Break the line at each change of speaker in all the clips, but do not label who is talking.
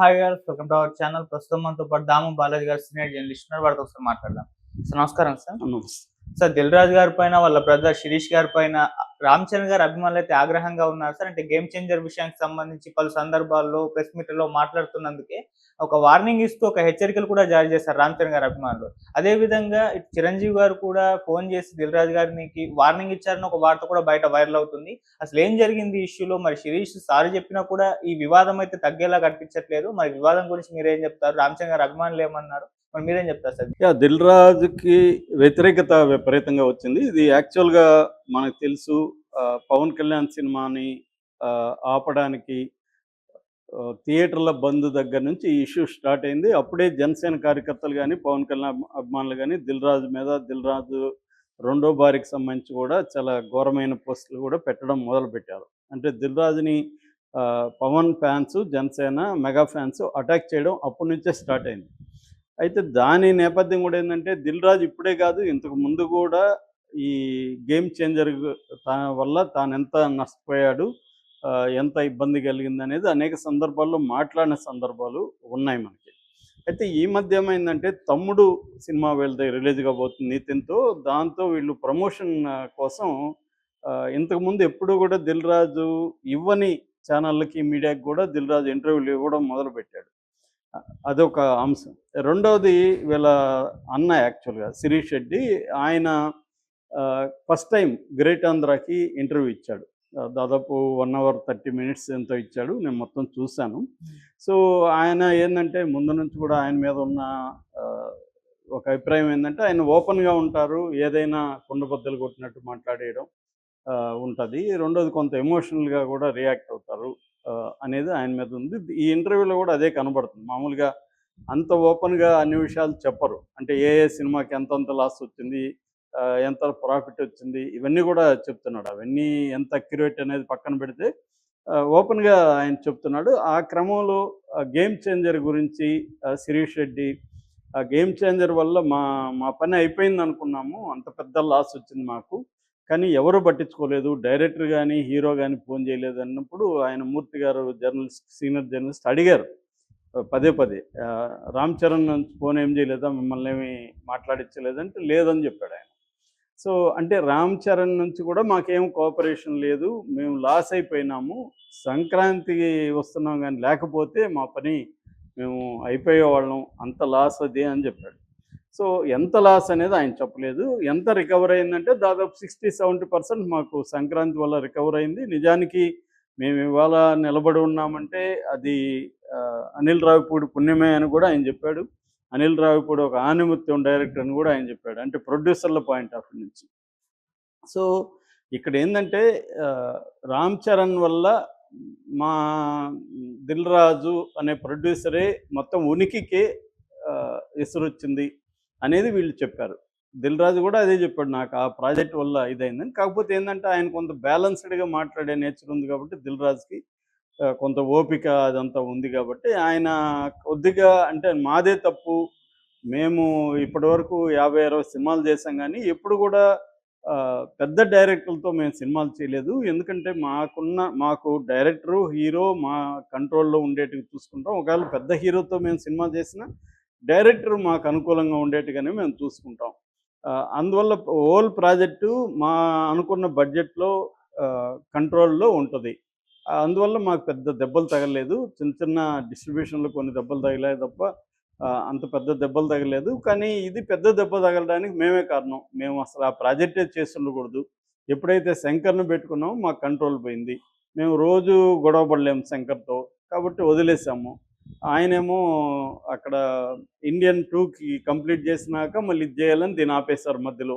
Hi గారు welcome to our channel ప్రస్తుతం మనతో పాటు దాము బాలాజీ గారు సీనియర్ జర్నలిస్ట్ ఉన్నారు. వాడితో ఒకసారి మాట్లాడదాం. సార్ నమస్కారం సార్. సార్ దిల్ రాజు గారి పైన వాళ్ళ బ్రదర్ శిరీష్ గారి పైన రామ్ చరణ్ గారి అభిమానులు అయితే ఆగ్రహంగా ఉన్నారు సార్. అంటే గేమ్ చేంజర్ విషయానికి సంబంధించి పలు సందర్భాల్లో ప్రెస్ మీట్లో మాట్లాడుతున్నందుకే ఒక వార్నింగ్ ఇస్తూ ఒక హెచ్చరికలు కూడా జారీ చేశారు రామ్ చరణ్ గారి అభిమానులు. అదే విధంగా చిరంజీవి గారు కూడా ఫోన్ చేసి దిల్రాజ్ గారికి వార్నింగ్ ఇచ్చారని ఒక వార్త కూడా బయట వైరల్ అవుతుంది. అసలు ఏం జరిగింది ఇష్యూలో? మరి శిరీష్ సార్ చెప్పినా కూడా ఈ వివాదం అయితే తగ్గేలా కనిపించట్లేదు. మరి వివాదం గురించి మీరేం చెప్తారు? రామ్ చరణ్ గారు అభిమానులు ఏమన్నారు? మరి మీరేం చెప్తారు సార్?
యా దిల్ రాజుకి వ్యతిరేకత విపరీతంగా వచ్చింది. ఇది యాక్చువల్గా మనకు తెలుసు పవన్ కళ్యాణ్ సినిమాని ఆపడానికి థియేటర్ల బంద్ దగ్గర నుంచి ఈ ఇష్యూ స్టార్ట్ అయింది. అప్పుడే జనసేన కార్యకర్తలు కానీ పవన్ కళ్యాణ్ అభిమానులు కానీ దిల్ రాజు మీద దిల్ రాజు రెండో బారికి సంబంధించి కూడా చాలా ఘోరమైన పోస్టులు కూడా పెట్టడం మొదలుపెట్టారు. అంటే దిల్ రాజుని Pawan fans Janasena mega fans attack చేయడం అప్పటి నుంచే స్టార్ట్ అయింది. అయితే దాని నేపథ్యం కూడా ఏంటంటే దిల్ రాజు ఇప్పుడే కాదు ఇంతకు ముందు కూడా ఈ గేమ్ చేంజర్ తా వల్ల తాను ఎంత నష్టపోయాడు ఎంత ఇబ్బంది కలిగింది అనేది అనేక సందర్భాల్లో మాట్లాడిన సందర్భాలు ఉన్నాయి మనకి. అయితే ఈ మధ్య ఏమైందంటే తమ్ముడు సినిమా వెళ్తే రిలీజ్ కాబోతుంది నితిన్తో దాంతో వీళ్ళు ప్రమోషన్ కోసం ఇంతకుముందు ఎప్పుడు కూడా దిల్ రాజు ఇవ్వని ఛానళ్ళకి మీడియాకి కూడా దిల్ రాజు ఇంటర్వ్యూలు ఇవ్వడం మొదలుపెట్టాడు. అదొక అంశం. రెండవది వీళ్ళ అన్న యాక్చువల్గా శిరీష్ రెడ్డి ఆయన ఫస్ట్ టైం గ్రేట్ ఆంధ్రాకి ఇంటర్వ్యూ ఇచ్చాడు. దాదాపు వన్ అవర్ థర్టీ మినిట్స్ ఎంతో ఇచ్చాడు. నేను మొత్తం చూశాను. సో ఆయన ఏంటంటే ముందు నుంచి కూడా ఆయన మీద ఉన్న ఒక అభిప్రాయం ఏంటంటే ఆయన ఓపెన్గా ఉంటారు. ఏదైనా కుండబద్దలు కొట్టినట్టు మాట్లాడేయడం ఉంటుంది. రెండోది కొంత ఎమోషనల్గా కూడా రియాక్ట్ అవుతారు. అనేది ఆయన మీద ఉంది. ఈ ఇంటర్వ్యూలో కూడా అదే కనబడుతుంది. మామూలుగా అంత ఓపెన్గా అన్ని విషయాలు చెప్పరు. అంటే ఏ ఏ సినిమాకి ఎంతంత లాస్ వచ్చింది ఎంత ప్రాఫిట్ వచ్చింది ఇవన్నీ కూడా చెప్తున్నాడు. అవన్నీ ఎంత అక్యురేట్ అనేది పక్కన పెడితే ఓపెన్గా ఆయన చెప్తున్నాడు. ఆ క్రమంలో గేమ్ చేంజర్ గురించి శిరీష్ రెడ్డి ఆ గేమ్ చేంజర్ వల్ల మా మా పని అయిపోయింది అనుకున్నాము. అంత పెద్ద లాస్ వచ్చింది మాకు. కానీ ఎవరు పట్టించుకోలేదు. డైరెక్టర్ కానీ హీరో కానీ ఫోన్ చేయలేదు అన్నప్పుడు ఆయన మూర్తి గారు జర్నలిస్ట్ సీనియర్ జర్నలిస్ట్ అడిగారు. పదే పదే రామ్ చరణ్ నుంచి ఫోన్ ఏం చేయలేదా? మిమ్మల్ని ఏమి మాట్లాడించలేదంటే లేదని చెప్పాడు ఆయన. సో అంటే రామ్ చరణ్ నుంచి కూడా మాకేం కోఆపరేషన్ లేదు. మేము లాస్ అయిపోయినాము. సంక్రాంతి వస్తున్నాం కానీ లేకపోతే మా పని మేము అయిపోయేవాళ్ళం. అంత లాస్ అది అని చెప్పాడు. సో ఎంత లాస్ అనేది ఆయన చెప్పలేదు. ఎంత రికవర్ అయిందంటే దాదాపు సిక్స్టీ సెవెంటీ పర్సెంట్ మాకు సంక్రాంతి వల్ల రికవర్ అయింది. నిజానికి మేము ఇవాళ నిలబడి ఉన్నామంటే అది అనిల్ రావిపూడి పుణ్యమే అని కూడా ఆయన చెప్పాడు. అనిల్ రావిపూడి ఒక ఆనిమత్యం డైరెక్టర్ అని కూడా ఆయన చెప్పాడు. అంటే ప్రొడ్యూసర్ల పాయింట్ ఆఫ్ నుంచి. సో ఇక్కడ ఏంటంటే రామ్ చరణ్ వల్ల మా దిల్ రాజు అనే ప్రొడ్యూసరే మొత్తం ఉనికికే ఎసురొచ్చింది అనేది వీళ్ళు చెప్పారు. దిల్ రాజు కూడా అదే చెప్పాడు నాకు ఆ ప్రాజెక్ట్ వల్ల ఇదైందని. కాకపోతే ఏంటంటే ఆయన కొంత బ్యాలెన్స్డ్గా మాట్లాడే నేచర్ ఉంది కాబట్టి దిల్ రాజుకి కొంత ఓపిక అదంతా ఉంది కాబట్టి ఆయన కొద్దిగా అంటే మాదే తప్పు. మేము ఇప్పటివరకు యాభై అరవై సినిమాలు చేసాం కానీ ఎప్పుడు కూడా పెద్ద డైరెక్టర్లతో మేము సినిమాలు చేయలేదు. ఎందుకంటే మాకున్న మాకు డైరెక్టరు హీరో మా కంట్రోల్లో ఉండేటివి చూసుకుంటాం. ఒకవేళ పెద్ద హీరోతో మేము సినిమా చేసినా డైరెక్టర్ మాకు అనుకూలంగా ఉండేట్టుగానే మేము చూసుకుంటాం. అందువల్ల ఓల్ ప్రాజెక్టు మా అనుకున్న బడ్జెట్లో కంట్రోల్లో ఉంటుంది. అందువల్ల మాకు పెద్ద దెబ్బలు తగలేదు. చిన్న చిన్న డిస్ట్రిబ్యూషన్లో కొన్ని దెబ్బలు తగిలాయి తప్ప అంత పెద్ద దెబ్బలు తగలేదు. కానీ ఇది పెద్ద దెబ్బ తగలడానికి మేమే కారణం. మేము అసలు ఆ ప్రాజెక్టే చేసి ఉండకూడదు ఎప్పుడైతే శంకర్ను పెట్టుకున్నామో మాకు కంట్రోల్ పోయింది. మేము రోజు గొడవ పడలేము శంకర్తో. కాబట్టి వదిలేసాము. ఆయనేమో అక్కడ ఇండియన్ టూకి కంప్లీట్ చేసినాక మళ్ళీ చేయాలని దీన్ని ఆపేశారు మధ్యలో.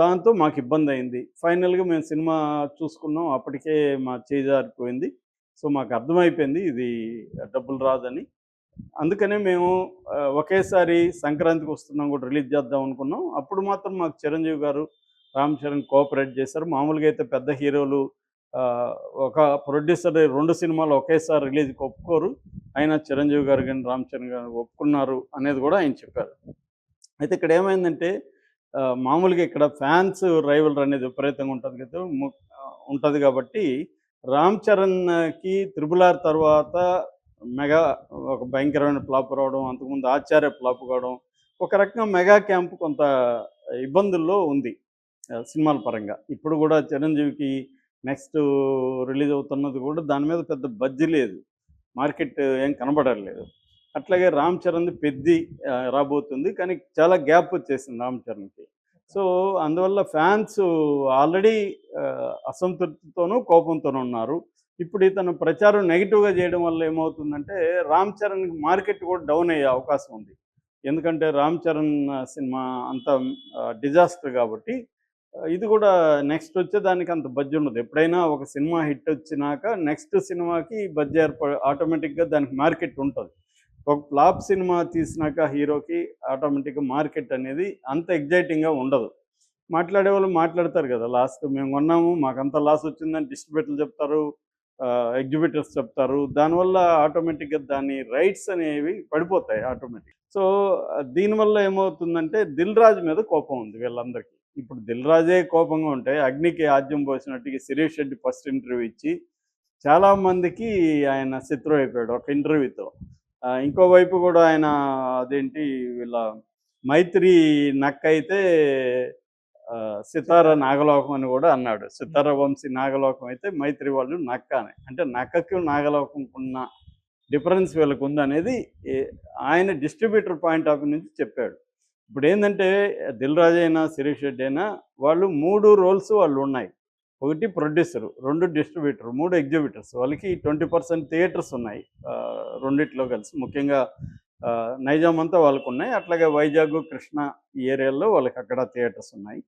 దాంతో మాకు ఇబ్బంది అయింది. ఫైనల్గా మేము సినిమా చూసుకున్నాం. అప్పటికే మా చేజారిపోయింది సో మాకు అర్థమైపోయింది ఇది డబ్బులు రాదని. అందుకనే మేము ఒకేసారి సంక్రాంతికి వస్తున్నాం కూడా రిలీజ్ చేద్దాం అనుకున్నాం. అప్పుడు మాత్రం మాకు చిరంజీవి గారు రామ్ చరణ్ కోఆపరేట్ చేశారు. మామూలుగా అయితే పెద్ద హీరోలు ఒక ప్రొడ్యూసర్ రెండు సినిమాలు ఒకేసారి రిలీజ్కి ఒప్పుకోరు. ఆయన చిరంజీవి గారు కానీ రామ్ చరణ్ గారు ఒప్పుకున్నారు అనేది కూడా ఆయన చెప్పారు. అయితే ఇక్కడ ఏమైందంటే మామూలుగా ఇక్కడ ఫ్యాన్స్ రైవల్ అనేది విపరీతంగా ఉంటుంది కదా ఉంటుంది కాబట్టి రామ్ చరణ్కి త్రిబుల్ ఆర్ తర్వాత మెగా ఒక భయంకరమైన ఫ్లాప్ రావడం అంతకుముందు ఆచార్య ఫ్లాప్ కావడం ఒక రకంగా మెగా క్యాంప్ కొంత ఇబ్బందుల్లో ఉంది సినిమాల పరంగా. ఇప్పుడు కూడా చిరంజీవికి నెక్స్ట్ రిలీజ్ అవుతున్నది కూడా దాని మీద పెద్ద బజ్జి లేదు. మార్కెట్ ఏం కనబడట్లేదు. అట్లాగే రామ్ చరణ్ది పెద్ది రాబోతుంది. కానీ చాలా గ్యాప్ వచ్చేసింది రామ్ చరణ్కి. సో అందువల్ల ఫ్యాన్స్ ఆల్రెడీ అసంతృప్తితోనూ కోపంతోనూ ఉన్నారు. ఇప్పుడు ఇతను ప్రచారం నెగిటివ్గా చేయడం వల్ల ఏమవుతుందంటే రామ్ చరణ్కి మార్కెట్ కూడా డౌన్ అయ్యే అవకాశం ఉంది. ఎందుకంటే రామ్ చరణ్ సినిమా అంత డిజాస్టర్ కాబట్టి ఇది కూడా నెక్స్ట్ వచ్చే దానికి అంత బడ్జెట్ ఉండదు. ఎప్పుడైనా ఒక సినిమా హిట్ వచ్చినాక నెక్స్ట్ సినిమాకి బడ్జెట్ ఏర్ప ఆటోమేటిక్గా దానికి మార్కెట్ ఉంటుంది. ఒక ఫ్లాప్ సినిమా తీసినాక హీరోకి ఆటోమేటిక్గా మార్కెట్ అనేది అంత ఎగ్జైటింగ్గా ఉండదు. మాట్లాడే వాళ్ళు మాట్లాడతారు కదా లాస్ట్ మేము కొన్నాము మాకంత లాస్ వచ్చిందని డిస్ట్రిబ్యూటర్లు చెప్తారు ఎగ్జిబిటర్స్ చెప్తారు. దానివల్ల ఆటోమేటిక్గా దాని రైట్స్ అనేవి పడిపోతాయి ఆటోమేటిక్ సో దీనివల్ల ఏమవుతుందంటే దిల్ రాజు మీద కోపం ఉంది వీళ్ళందరికీ. ఇప్పుడు దిల్ రాజే కోపంగా ఉంటే అగ్నికి ఆద్యం పోసినట్టుగా శిరీష్ రెడ్డి ఫస్ట్ ఇంటర్వ్యూ ఇచ్చి చాలా మందికి ఆయన శత్రువు అయిపోయాడు ఒక ఇంటర్వ్యూతో. ఆ, ఇంకోవైపు కూడా ఆయన అదేంటి వీళ్ళ మైత్రి నక్క అయితే ఆ, సితార నాగలోకం అని కూడా అన్నాడు. సితార వంశీ నాగలోకం అయితే మైత్రి వాళ్ళు నక్క అని. అంటే నక్కకి నాగలోకంకు ఉన్న డిఫరెన్స్ వీళ్ళకు ఉందనేది ఆయన డిస్ట్రిబ్యూటర్ పాయింట్ ఆఫ్ వ్యూ నుంచి చెప్పాడు. ఇప్పుడు ఏంటంటే దిల్ రాజు అయినా శిరీష్ రెడ్డి అయినా వాళ్ళు మూడు రోల్స్ వాళ్ళు ఉన్నాయి. ఒకటి ప్రొడ్యూసర్ రెండు డిస్ట్రిబ్యూటర్ మూడు ఎగ్జిబిటర్స్. వాళ్ళకి ట్వంటీ పర్సెంట్ థియేటర్స్ ఉన్నాయి. ఆ, రెండిట్లో కలిసి. ముఖ్యంగా ఆ, నైజాం అంతా వాళ్ళకు ఉన్నాయి. అట్లాగే వైజాగ్ కృష్ణ ఈ ఏరియాలో వాళ్ళకి అక్కడ థియేటర్స్ ఉన్నాయి.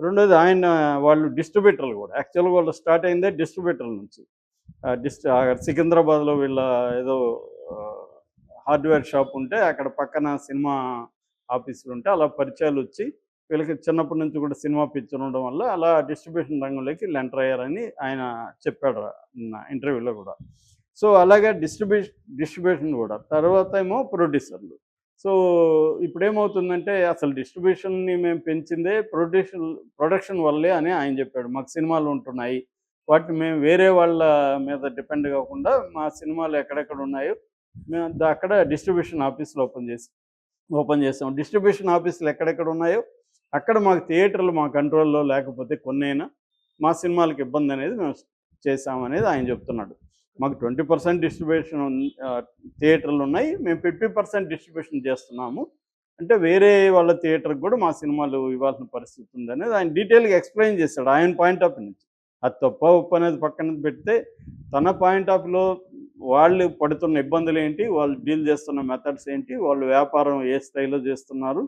రెండోది ఆయన వాళ్ళు డిస్ట్రిబ్యూటర్లు కూడా. యాక్చువల్గా వాళ్ళు స్టార్ట్ అయిందే డిస్ట్రిబ్యూటర్ల నుంచి. డిస్ట్ సికింద్రాబాద్లో వీళ్ళ ఏదో హార్డ్వేర్ షాప్ ఉంటే అక్కడ పక్కన సినిమా ఆఫీసులు ఉంటే అలా పరిచయాలు వచ్చి వీళ్ళకి చిన్నప్పటి నుంచి కూడా సినిమా పిక్చర్ ఉండడం వల్ల అలా డిస్ట్రిబ్యూషన్ రంగంలోకి లెంటర్ ఎంటర్ అయ్యారని ఆయన చెప్పాడు నా ఇంటర్వ్యూలో కూడా. సో అలాగే డిస్ట్రిబ్యూషన్ డిస్ట్రిబ్యూషన్ కూడా. తర్వాత ఏమో ప్రొడ్యూసర్లు. సో ఇప్పుడేమవుతుందంటే అసలు డిస్ట్రిబ్యూషన్ని మేము పెంచిందే ప్రొడ్యూషన్ ప్రొడక్షన్ వల్లే అని ఆయన చెప్పాడు. మాకు సినిమాలు ఉంటున్నాయి. వాటిని మేము వేరే వాళ్ళ మీద డిపెండ్ కాకుండా మా సినిమాలు ఎక్కడెక్కడ ఉన్నాయో మేము అక్కడ డిస్ట్రిబ్యూషన్ ఆఫీసులు ఓపెన్ చేసి ఓపెన్ చేస్తాం. డిస్ట్రిబ్యూషన్ ఆఫీసులు ఎక్కడెక్కడ ఉన్నాయో అక్కడ మాకు థియేటర్లు మా కంట్రోల్లో లేకపోతే కొన్నైనా మా సినిమాలకు ఇబ్బంది అనేది మేము చేసామనేది ఆయన చెప్తున్నాడు. మాకు ట్వంటీ పర్సెంట్ డిస్ట్రిబ్యూషన్ థియేటర్లు ఉన్నాయి. మేము ఫిఫ్టీ పర్సెంట్ డిస్ట్రిబ్యూషన్ చేస్తున్నాము. అంటే వేరే వాళ్ళ థియేటర్కి కూడా మా సినిమాలు ఇవ్వాల్సిన పరిస్థితి ఉంది అనేది ఆయన డీటెయిల్గా ఎక్స్ప్లెయిన్ చేశాడు ఆయన పాయింట్ ఆఫ్ నుంచి. అది తప్ప ఉప్పు అనేది పక్కన పెడితే తన పాయింట్ ఆఫ్లో వాళ్ళు పడుతున్న ఇబ్బందులు ఏంటి వాళ్ళు డీల్ చేస్తున్న మెథడ్స్ ఏంటి వాళ్ళు వ్యాపారం ఏ స్థాయిలో చేస్తున్నారు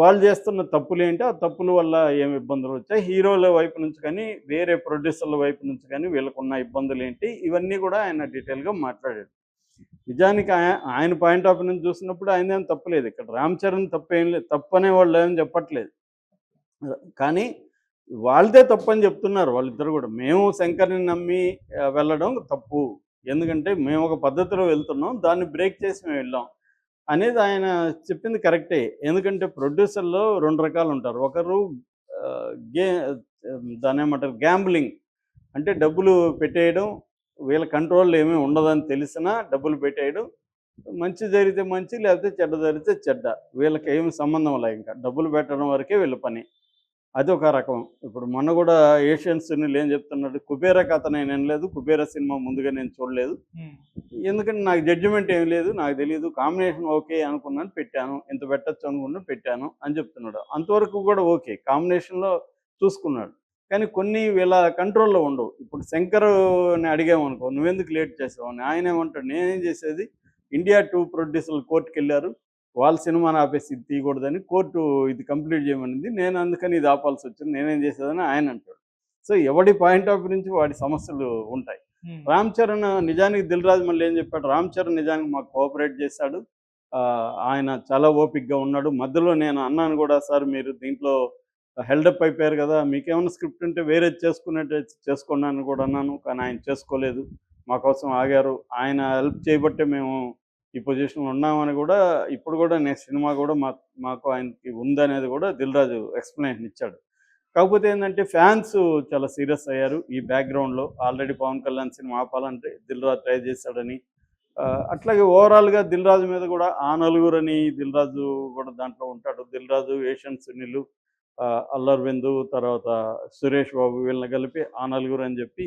వాళ్ళు చేస్తున్న తప్పులు ఏంటి ఆ తప్పుల వల్ల ఏమి ఇబ్బందులు వచ్చాయి హీరోల వైపు నుంచి కానీ వేరే ప్రొడ్యూసర్ల వైపు నుంచి కానీ వీళ్ళకున్న ఇబ్బందులు ఏంటి ఇవన్నీ కూడా ఆయన డీటెయిల్గా మాట్లాడాడు. నిజానికి ఆయన పాయింట్ ఆఫ్ నుంచి చూసినప్పుడు ఆయన ఏం తప్పలేదు ఇక్కడ రామ్ చరణ్ తప్పేం లేదు తప్పు వాళ్ళు ఏం చెప్పట్లేదు. కానీ వాళ్ళదే తప్పు అని చెప్తున్నారు వాళ్ళిద్దరు కూడా. మేము శంకర్ని నమ్మి వెళ్ళడం తప్పు. ఎందుకంటే మేము ఒక పద్ధతిలో వెళ్తున్నాం దాన్ని బ్రేక్ చేసి మేము వెళ్ళాం అనేది ఆయన చెప్పింది కరెక్టే. ఎందుకంటే ప్రొడ్యూసర్లో రెండు రకాలు ఉంటారు. ఒకరు గే దాని ఏమంటారు? గ్యాంబ్లింగ్ అంటే డబ్బులు పెట్టేయడం వీళ్ళ కంట్రోల్ ఏమీ ఉండదని తెలిసినా డబ్బులు పెట్టేయడం మంచి జరిగితే మంచి లేకపోతే చెడ్డ జరిగితే చెడ్డ. వీళ్ళకి ఏమి సంబంధం లేదు ఇంకా. డబ్బులు పెట్టడం వరకే వీళ్ళ పని. అది ఒక రకం. ఇప్పుడు మొన్న కూడా ఏషియన్ సినిమాలు ఏం చెప్తున్నాడు? కుబేర కథ నేను వినలేదు కుబేర సినిమా ముందుగా నేను చూడలేదు. ఎందుకంటే నాకు జడ్జిమెంట్ ఏం లేదు నాకు తెలియదు కాంబినేషన్ ఓకే అనుకున్నాను పెట్టాను ఇంత పెట్టచ్చు అనుకున్నాను పెట్టాను అని చెప్తున్నాడు. అంతవరకు కూడా ఓకే కాంబినేషన్లో చూసుకున్నాడు. కానీ కొన్ని వీళ్ళ కంట్రోల్లో ఉండవు. ఇప్పుడు శంకర్ని అడిగామనుకో నువ్వెందుకు లేట్ చేసావు? అని. ఆయన ఏమంటాడు నేనేం చేసేది? ఇండియా టూ ప్రొడ్యూసర్లు కోర్టుకి వెళ్ళారు వాళ్ళ సినిమాని ఆపేసి ఇది తీయకూడదని కోర్టు ఇది కంప్లీట్ చేయమనింది. నేను అందుకని ఇది ఆపాల్సి వచ్చింది. నేనేం చేసేదని ఆయన అంటాడు. సో ఎవడి పాయింట్ ఆఫ్ నుంచి వాడి సమస్యలు ఉంటాయి. రామ్ చరణ్ నిజానికి దిల్ రాజు మళ్ళీ ఏం చెప్పాడు? రామ్ చరణ్ నిజానికి మాకు కోఆపరేట్ చేశాడు. ఆ, ఆయన చాలా ఓపిక్గా ఉన్నాడు. మధ్యలో నేను అన్నాను కూడా సార్ మీరు దీంట్లో హెల్డప్ అయిపోయారు కదా. మీకేమైనా స్క్రిప్ట్ ఉంటే వేరే చేసుకున్నట్టు చేసుకున్నాను కూడా అన్నాను. కానీ ఆయన చేసుకోలేదు. మా కోసం ఆగారు. ఆయన హెల్ప్ చేయబట్టే మేము ఈ పొజిషన్లో ఉన్నామని కూడా ఇప్పుడు కూడా నెక్స్ట్ సినిమా కూడా మా మాకు ఆయనకి ఉందనేది కూడా దిల్ రాజు ఎక్స్ప్లెనేషన్ ఇచ్చాడు. కాకపోతే ఏంటంటే ఫ్యాన్స్ చాలా సీరియస్ అయ్యారు ఈ బ్యాక్గ్రౌండ్లో ఆల్రెడీ పవన్ కళ్యాణ్ సినిమా ఆపాలంటే దిల్ రాజు ట్రై చేశాడని. ఆ, అట్లాగే ఓవరాల్గా దిల్ రాజు మీద కూడా ఆ నలుగురని దిల్ రాజు కూడా దాంట్లో ఉంటాడు. దిల్ రాజు ఏషియన్ సునీలు ఆ, అల్లర్ బిందు తర్వాత సురేష్ బాబు వీళ్ళని కలిపి ఆ నలుగురు అని చెప్పి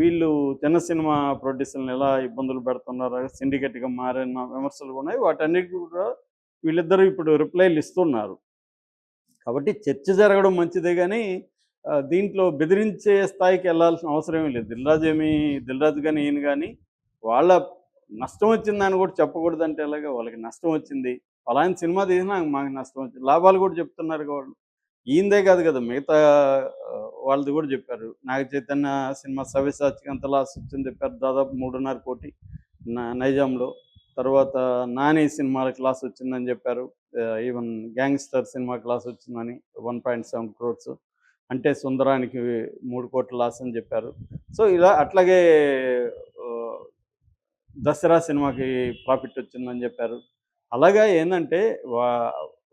వీళ్ళు చిన్న సినిమా ప్రొడ్యూసర్లను ఎలా ఇబ్బందులు పెడుతున్నారు సిండికేట్గా మారిన విమర్శలు ఉన్నాయి. వాటన్నిటికీ కూడా వీళ్ళిద్దరూ ఇప్పుడు రిప్లైలు ఇస్తున్నారు. కాబట్టి చర్చ జరగడం మంచిదే కానీ దీంట్లో బెదిరించే స్థాయికి వెళ్ళాల్సిన అవసరం లేదు. దిల్రాజు ఏమి దిల్రాజు కానీ ఈయన కానీ వాళ్ళ నష్టం వచ్చిందని కూడా చెప్పకూడదు అంటే ఎలాగా వాళ్ళకి నష్టం వచ్చింది. అలాంటి సినిమా తీసినా మాకు నష్టం వచ్చింది. లాభాలు కూడా చెప్తున్నారు వాళ్ళు ఈయందే కాదు కదా మిగతా వాళ్ళది కూడా చెప్పారు. నాగ చైతన్య సినిమా సవ్యసాచికి అంత లాస్ వచ్చింది చెప్పారు దాదాపు మూడున్నర కోటి నైజాంలో. తర్వాత నాని సినిమాల క్లాస్ వచ్చిందని చెప్పారు. ఈవెన్ గ్యాంగ్స్టర్ సినిమా క్లాస్ వచ్చిందని one point seven crores. Ante Sundaraniki మూడు కోట్ల లాస్ అని చెప్పారు. సో ఇలా అట్లాగే దసరా సినిమాకి ప్రాఫిట్ వచ్చిందని చెప్పారు. అలాగా ఏంటంటే వా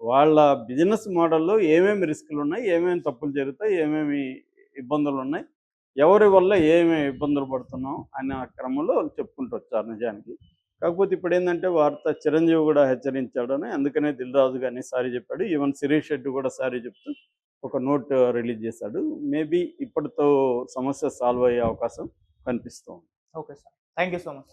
వాళ్ళ బిజినెస్ మోడల్లో ఏమేమి రిస్కులు ఉన్నాయి ఏమేమి తప్పులు జరుగుతాయి ఏమేమి ఇబ్బందులు ఉన్నాయి ఎవరి వల్ల ఏమేమి ఇబ్బందులు పడుతున్నాం అనే క్రమంలో వాళ్ళు చెప్పుకుంటూ వచ్చారు నిజానికి. కాకపోతే ఇప్పుడు ఏంటంటే వార్త చిరంజీవి కూడా హెచ్చరించాడని అందుకనే దిల్ రాజు గారిని సారీ చెప్పాడు. ఈవెన్ శిరీష్ రెడ్డి కూడా సారీ చెప్తూ ఒక నోట్ రిలీజ్ చేశాడు. మేబీ ఇప్పటితో సమస్య సాల్వ్ అయ్యే అవకాశం కనిపిస్తుంది.
Okay sir. Thank you so much.